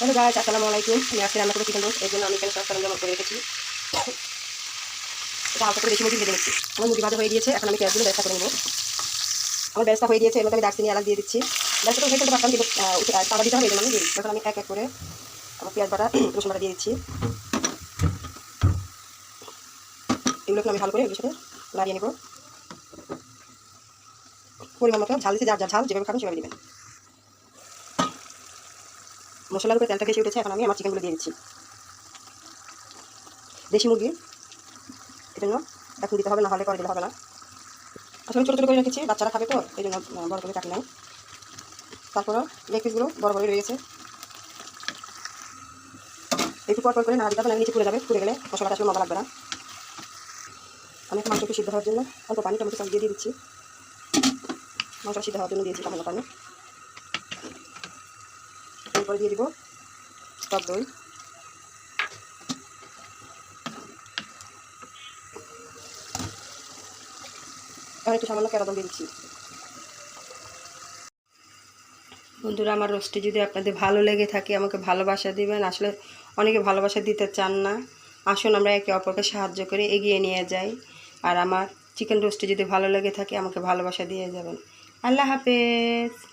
Hello গাছ আসসালামু আলাইকুম। আমি আজকে রান্না করে চিকেন রোস্ট। এর জন্য আমি এখানে সব সরঞ্জাম করে রেখেছি। এটা হালকা করে বেশি মুরগি ভেজে নিচ্ছি। আমার মুরগি ভাজা হয়ে গিয়েছে, এখন আমি পেঁয়াজগুলো ব্যবসা করে নেব। আমার ব্যবসা হয়ে গিয়েছে মধ্যে আমি দারচিনি এলাচ দিয়ে দিচ্ছি। ব্যবসা তো উঠে ফেলতে পারতাম, কিন্তু তাওয়া দিতে হবে এই আমি দিই এখন আমি এক এক করে আমার পেঁয়াজ বাটা, রসুন বাটা দিয়ে দিচ্ছি। এগুলোকে আমি ভালো করে এগুলোর সাথে নাড়িয়ে নেব। পরিমাণ মতো ঝাল দিতে যার যার ঝাল, যেভাবে খাবেন সেভাবে দেবেন। মশলার উপরে তেলটা বেশি উঠেছে, এখন আমি আমার চিকেনগুলো দিয়ে দিচ্ছি। দেশি মুরগি এই জন্য এখন দিতে হবে, না হলে করে দিলে হবে না। আসলে ছোটো ছোটো করে রেখেছি, বাচ্চারা খাবে তো, এই জন্য বড় করে কাটি নাই। তারপরও লেগ পিসগুলো বড় বড় রয়ে গেছে। একটু পর পর করে না দিতে হবে, না, নিচে পুড়ে যাবে, পুড়ে গেলে মশলাটা আসলে মজা লাগবে না। আমি একটু সিদ্ধ হওয়ার জন্য অল্প পানি, টমেটো সব দিয়ে দিচ্ছি। মাংস সিদ্ধ হওয়ার জন্য দিয়েছি টমেটো পানি। এরপরে দিয়ে দিব টক দই। একটু সামান্য কেরাদম দিয়ে দিচ্ছি। বন্ধুরা, আমার রোস্টে যদি আপনাদের ভালো লেগে থাকে, আমাকে ভালোবাসা দিবেন। আসলে অনেকে ভালোবাসা দিতে চান না। আসুন, আমরা একে অপরকে সাহায্য করে এগিয়ে নিয়ে যাই। আর আমার চিকেন রোস্টে যদি ভালো লেগে থাকে, আমাকে ভালোবাসা দিয়ে যাবেন। আল্লাহ হাফেজ।